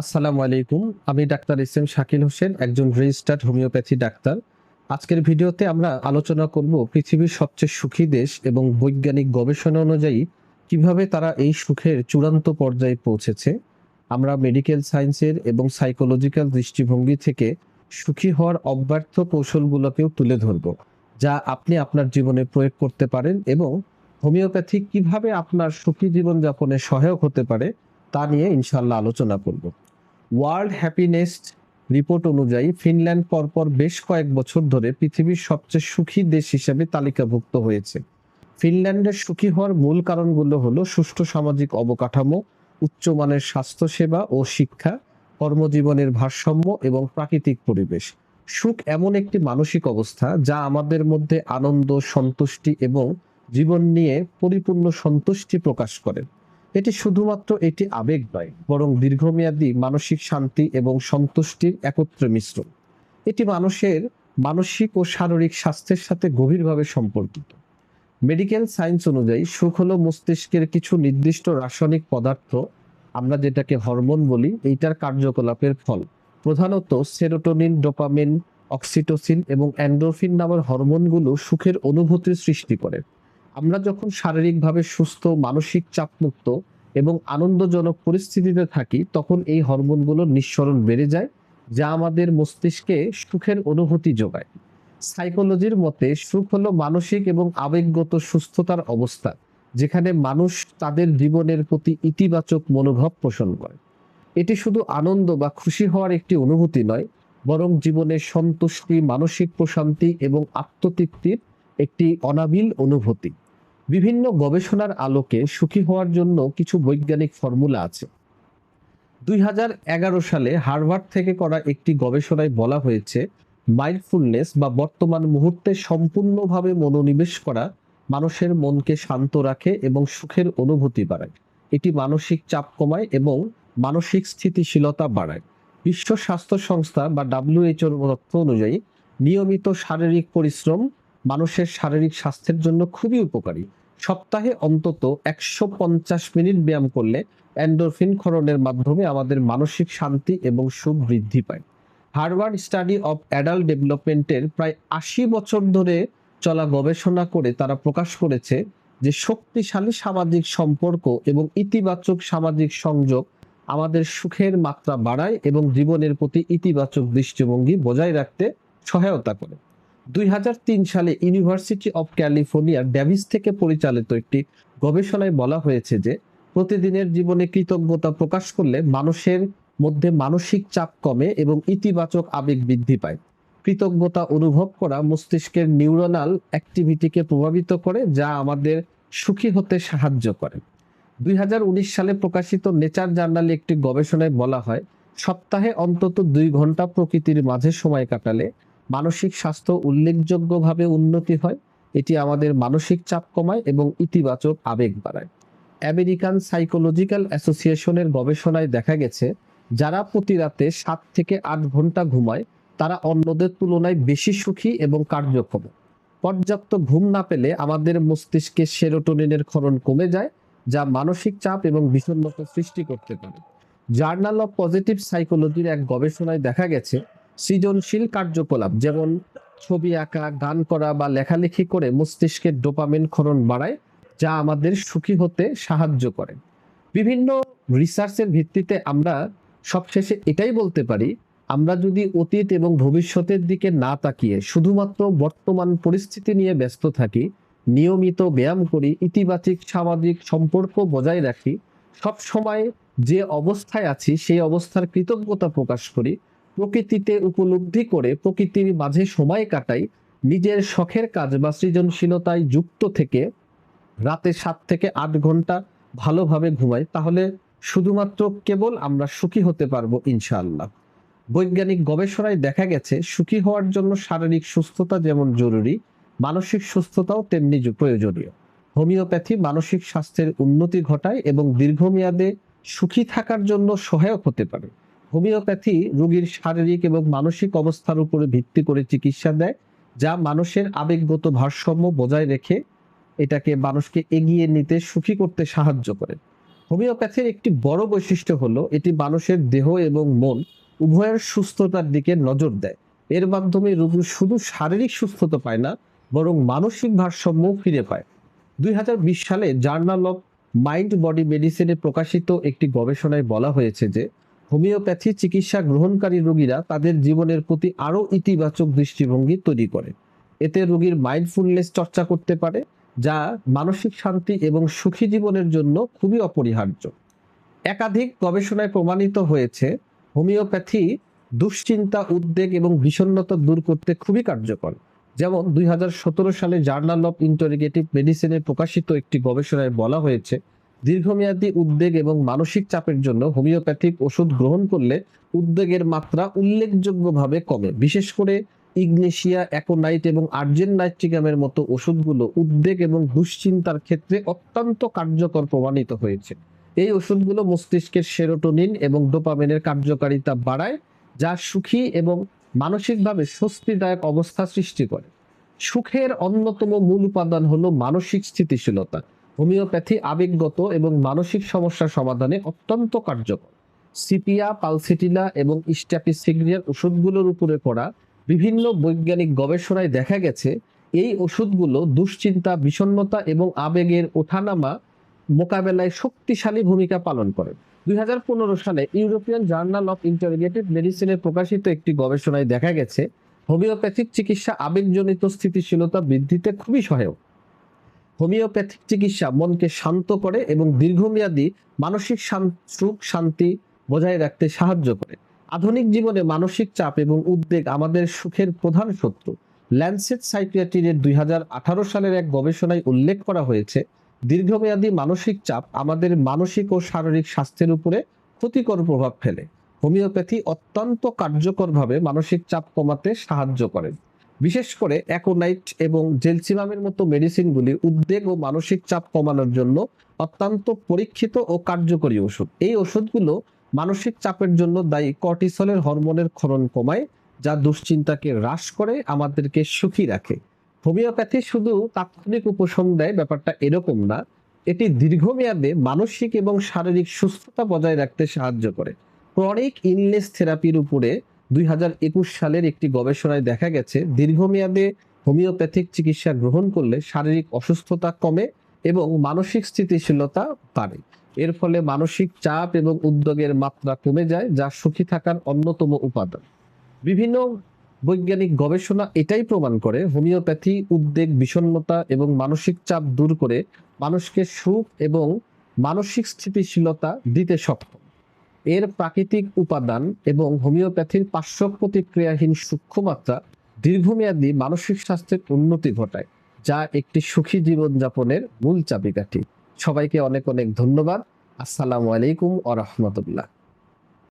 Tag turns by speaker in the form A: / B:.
A: আসসালামু আলাইকুম। আমি doctor S M Shakil Hossain, একজন রেজিস্টার্ড হোমিওপ্যাথি ডাক্তার। আজকের ভিডিওতে আমরা আলোচনা করব পৃথিবীর সবচেয়ে সুখী দেশ এবং বৈজ্ঞানিক গবেষণা অনুযায়ী কীভাবে তারা এই সুখের চূড়ান্ত পর্যায়ে পৌঁছেছে। আমরা মেডিকেল সায়েন্সের এবং সাইকোলজিক্যাল দৃষ্টিভঙ্গি থেকে সুখী হওয়ার অব্যর্থ কৌশলগুলোকেও তুলে ধরব, যা আপনি আপনার জীবনে প্রয়োগ করতে পারেন এবং হোমিওপ্যাথি কীভাবে আপনার সুখী জীবনযাপনে সহায়ক হতে পারে তা নিয়ে ইনশাল্লাহ আলোচনা করব। ওয়ার্ল্ড হ্যাপিনেস রিপোর্ট অনুযায়ী ফিনল্যান্ড পরপর বেশ কয়েক বছর ধরে পৃথিবীর সবচেয়ে সুখী দেশ হিসেবে তালিকাভুক্ত হয়েছে। ফিনল্যান্ডের সুখী হওয়ার মূল কারণগুলো হলো সুষ্ঠু সামাজিক অবকাঠামো, উচ্চমানের স্বাস্থ্যসেবা ও শিক্ষা, কর্মজীবনের ভারসাম্য এবং প্রাকৃতিক পরিবেশ। সুখ এমন একটি মানসিক অবস্থা যা আমাদের মধ্যে আনন্দ, সন্তুষ্টি এবং জীবন নিয়ে পরিপূর্ণ সন্তুষ্টি প্রকাশ করে। এটি শুধুমাত্র একটি আবেগ নয়, বরং দীর্ঘমেয়াদী মানসিক শান্তি এবং সন্তুষ্টির একত্রে মিশ্রণ। এটি মানুষের মানসিক ও শারীরিক স্বাস্থ্যের সাথে গভীরভাবে সম্পর্কিত। মেডিকেল সায়েন্স অনুযায়ী সুখ হলো মস্তিষ্কের কিছু নির্দিষ্ট রাসায়নিক পদার্থ, আমরা যেটাকে হরমোন বলি, এইটার কার্যকলাপের ফল। প্রধানত সেরোটোনিন, ডোপামিন, অক্সিটোসিন এবং অ্যান্ডোরফিন নামের হরমোনগুলো সুখের অনুভূতির সৃষ্টি করে। আমরা যখন শারীরিকভাবে সুস্থ, মানসিক চাপমুক্ত এবং আনন্দজনক পরিস্থিতিতে থাকি, তখন এই হরমোনগুলোর নিঃসরণ বেড়ে যায়, যা আমাদের মস্তিষ্কে সুখের অনুভূতি যোগায়। সাইকোলজির মতে, সুখ হলো মানসিক এবং আবেগগত সুস্থতার অবস্থা, যেখানে মানুষ তাদের জীবনের প্রতি ইতিবাচক মনোভাব পোষণ করে। এটি শুধু আনন্দ বা খুশি হওয়ার একটি অনুভূতি নয়, বরং জীবনের সন্তুষ্টি, মানসিক প্রশান্তি এবং আত্মতৃপ্তির একটি অনাবিল অনুভূতি। বিভিন্ন গবেষণার আলোকে সুখী হওয়ার জন্য কিছু বৈজ্ঞানিক ফর্মুলা আছে। দুই হাজার এগারো সালে হার্ভার্ড থেকে করা একটি গবেষণায় বলা হয়েছে, মাইন্ডফুলনেস বা বর্তমান মুহূর্তে সম্পূর্ণভাবে মনোনিবেশ করা মানুষের মনকে শান্ত রাখে এবং সুখের অনুভূতি বাড়ায়। এটি মানসিক চাপ কমায় এবং মানসিক স্থিতিশীলতা বাড়ায়। বিশ্ব স্বাস্থ্য সংস্থা বা ডাব্লিউএইচওর তথ্য অনুযায়ী নিয়মিত শারীরিক পরিশ্রম মানুষের শারীরিক স্বাস্থ্যের জন্য খুবই উপকারী। সপ্তাহে অন্তত একশো পঞ্চাশ মিনিট ব্যায়াম করলে অ্যান্ডোরফিন ক্ষরণের মাধ্যমে আমাদের মানসিক শান্তি এবং সুখ বৃদ্ধি পায়। হার্ভার্ড স্টাডি অফ অ্যাডাল্ট ডেভেলপমেন্টের প্রায় আশি বছর ধরে চলা গবেষণা করে তারা প্রকাশ করেছে যে শক্তিশালী সামাজিক সম্পর্ক এবং ইতিবাচক সামাজিক সংযোগ আমাদের সুখের মাত্রা বাড়ায় এবং জীবনের প্রতি ইতিবাচক দৃষ্টিভঙ্গি বজায় রাখতে সহায়তা করে। দুই হাজার তিন সালে ইউনিভার্সিটি অফ ক্যালিফোর্নিয়ার ড্যাভিস থেকে পরিচালিত একটি গবেষণায় বলা হয়েছে যে, প্রতিদিনের জীবনে কৃতজ্ঞতা প্রকাশ করলে মানুষের মধ্যে মানসিক চাপ কমে এবং ইতিবাচক আবেগ বৃদ্ধি পায়। কৃতজ্ঞতা অনুভব করা মস্তিষ্কের নিউরোনাল অ্যাক্টিভিটিকে প্রভাবিত করে, যা আমাদের সুখী হতে সাহায্য করে। দুই হাজার উনিশ সালে প্রকাশিত নেচার জার্নালে একটি গবেষণায় বলা হয়, সপ্তাহে অন্তত দুই ঘণ্টা প্রকৃতির মাঝে সময় কাটালে মানসিক স্বাস্থ্য উল্লেখযোগ্যভাবে উন্নতি হয়, এটি আমাদের মানসিক চাপ কমায় এবং ইতিবাচক আবেগ বাড়ায়। আমেরিকান সাইকোলজিক্যাল অ্যাসোসিয়েশনের গবেষণায় দেখা গেছে, যারা প্রতি রাতে সাত থেকে আট ঘণ্টা ঘুমায়, তারা অন্যদের তুলনায় বেশি সুখী এবং কার্যক্ষম। পর্যাপ্ত ঘুম না পেলে আমাদের মস্তিষ্কে সেরোটোনিনের ক্ষরণ কমে যায়, যা মানসিক চাপ এবং বিষণ্ণতা সৃষ্টি করতে পারে। জার্নাল অফ পজিটিভ সাইকোলজির এক গবেষণায় দেখা গেছে সৃজনশীল কার্যকলাপ, যেমন ছবি আঁকা, গান করা বা লেখালেখি করে মস্তিষ্কের ডোপামিন ক্ষরণ বাড়ায়, যা আমাদের সুখী হতে সাহায্য করে। বিভিন্ন রিসার্চের ভিত্তিতে আমরা সবশেষে এটাই বলতে পারি, আমরা যদি অতীত এবং ভবিষ্যতের দিকে না তাকিয়ে শুধুমাত্র বর্তমান পরিস্থিতি নিয়ে ব্যস্ত থাকি, নিয়মিত ব্যায়াম করি, ইতিবাচক সামাজিক সম্পর্ক বজায় রাখি সব সময় যে অবস্থায় আছি সেই অবস্থার কৃতজ্ঞতা প্রকাশ করি প্রকৃতিতে উপলব্ধি করে প্রকৃতির মাঝে সময় কাটাই, নিজের শখের কাজ বা সৃজনশীলতায় যুক্ত থেকে রাতে সাত থেকে আট ঘণ্টা ভালোভাবে ঘুমাই, তাহলে শুধুমাত্র কেবল আমরা সুখী হতে পারব ইনশাআল্লাহ। বৈজ্ঞানিক গবেষণায় দেখা গেছে, সুখী হওয়ার জন্য শারীরিক সুস্থতা যেমন জরুরি, মানসিক সুস্থতাও তেমনি প্রয়োজনীয়। হোমিওপ্যাথি মানসিক স্বাস্থ্যের উন্নতি ঘটায় এবং দীর্ঘমেয়াদে সুখী থাকার জন্য সহায়ক হতে পারে। হোমিওপ্যাথি রোগীর শারীরিক এবং মানসিক অবস্থার উপরে ভিত্তি করে চিকিৎসা দেয়, যা মানুষের আবেগগত ভারসাম্য বজায় রেখে এটাকে মানুষকে এগিয়ে নিতে সুখী করতে সাহায্য করে। হোমিওপ্যাথির একটি বড় বৈশিষ্ট্য হলো, এটি মানুষের দেহ এবং মন উভয়ের সুস্থতার দিকে নজর দেয়। এর মাধ্যমে রোগী শুধু শারীরিক সুস্থতা পায় না, বরং মানসিক ভারসাম্য ফিরে পায়। দুই হাজার বিশ সালে জার্নাল অফ মাইন্ড বডি মেডিসিনে প্রকাশিত একটি গবেষণায় বলা হয়েছে যে হোমিওপ্যাথি চিকিৎসা গ্রহণকারী রোগীরা তাদের জীবনের প্রতি আরও ইতিবাচক দৃষ্টিভঙ্গি তৈরি করে। এতে রোগীর মাইন্ডফুলনেস চর্চা করতে পারে, যা মানসিক শান্তি এবং সুখী জীবনের জন্য খুবই অপরিহার্য। একাধিক গবেষণায় প্রমাণিত হয়েছে, হোমিওপ্যাথি দুশ্চিন্তা, উদ্বেগ এবং বিষণ্ণতা দূর করতে খুবই কার্যকর। যেমন দুই হাজার সতেরো সালে জার্নাল অফ ইন্টারিগেটিভ মেডিসিনে প্রকাশিত একটি গবেষণায় বলা হয়েছে দীর্ঘমেয়াদী উদ্বেগ এবং মানসিক চাপের জন্য হোমিওপ্যাথিক ওষুধ গ্রহণ করলে উদ্বেগের মাত্রা উল্লেখযোগ্যভাবে কমে। বিশেষ করে ইগনেশিয়া, অ্যাকোনাইট এবং আর্জেন নাইট্রিকামের মতো ওষুধগুলো উদ্বেগ এবং দুশ্চিন্তার ক্ষেত্রে অত্যন্ত কার্যকর প্রমাণিত হয়েছে। এই ওষুধগুলো মস্তিষ্কের সেরোটোনিন এবং ডোপামিনের কার্যকারিতা বাড়ায়, যা সুখী এবং মানসিকভাবে স্বস্তিদায়ক অবস্থা সৃষ্টি করে। সুখের অন্যতম মূল উপাদান হলো মানসিক স্থিতিশীলতা। হোমিওপ্যাথি আবেগগত এবং মানসিক সমস্যা সমাধানে অত্যন্ত কার্যকর। সিপিয়া, পালসিটিলা এবং স্ট্যাপিসিগ্রিয়ার ওষুধগুলোর উপরে করা বিভিন্ন বৈজ্ঞানিক গবেষণায় দেখা গেছে, এই ওষুধগুলো দুশ্চিন্তা, বিষণ্ণতা এবং আবেগের ওঠানামা মোকাবেলায় শক্তিশালী ভূমিকা পালন করে। দুই হাজার পনেরো সালে ইউরোপিয়ান জার্নাল অফ ইন্টারগ্রেটিভ মেডিসিনে প্রকাশিত একটি গবেষণায় দেখা গেছে, হোমিওপ্যাথিক চিকিৎসা আবেগজনিত স্থিতিশীলতা বৃদ্ধিতে খুবই সহায়ক। হোমিওপ্যাথিক চিকিৎসা মনকে শান্ত করে এবং দীর্ঘমেয়াদী মানসিক সুখ, শান্তি বজায় রাখতে সাহায্য করে। আধুনিক জীবনে মানসিক চাপ এবং উদ্বেগ আমাদের সুখের প্রধান শত্রু। ল্যান্সেট সাইকিয়াট্রির দুই সালের এক গবেষণায় উল্লেখ করা হয়েছে, দীর্ঘমেয়াদী মানসিক চাপ আমাদের মানসিক ও শারীরিক স্বাস্থ্যের উপরে ক্ষতিকর প্রভাব ফেলে। হোমিওপ্যাথি অত্যন্ত কার্যকরভাবে মানসিক চাপ কমাতে সাহায্য করে। বিশেষ করে অ্যাকোনাইট এবং জেলসিমামের মতো মেডিসিনগুলি উদ্বেগ ও মানসিক চাপ কমানোর জন্য অত্যন্ত পরীক্ষিত ও কার্যকরী ওষুধ। এই ওষুধগুলো মানসিক চাপের জন্য দায়ী কর্টিসলের হরমোনের ক্ষরণ কমায়, যা দুশ্চিন্তাকে হ্রাস করে, আমাদেরকে সুখী রাখে। হোমিওপ্যাথি শুধু তাৎক্ষণিক উপশম দেয়, ব্যাপারটা এরকম না। এটি দীর্ঘমেয়াদে মানসিক এবং শারীরিক সুস্থতা বজায় রাখতে সাহায্য করে। ক্রনিক ইনলেস থেরাপির উপরে দুই হাজার একুশ সালের একটি গবেষণায় দেখা গেছে, দীর্ঘমেয়াদে হোমিওপ্যাথিক চিকিৎসা গ্রহণ করলে শারীরিক অসুস্থতা কমে এবং মানসিক স্থিতিশীলতা বাড়ে। এর ফলে মানসিক চাপ এবং উদ্যোগের মাত্রা কমে যায়, যা সুখী থাকার অন্যতম উপাদান। বিভিন্ন বৈজ্ঞানিক গবেষণা এটাই প্রমাণ করে, হোমিওপ্যাথি উদ্বেগ, বিষণ্ণতা এবং মানসিক চাপ দূর করে মানুষকে সুখ এবং মানসিক স্থিতিশীলতা দিতে সক্ষম। এর প্রাকৃতিক উপাদান এবং হোমিওপ্যাথির পার্শ্ব প্রতিক্রিয়াহীন সূক্ষ্মমাত্রা দীর্ঘমেয়াদী মানসিক স্বাস্থ্যের উন্নতি ঘটায়, যা একটি সুখী জীবনযাপনের মূল চাবিকাঠি। সবাইকে অনেক অনেক ধন্যবাদ। আসসালামু আলাইকুম আ রহমতুল্লাহ।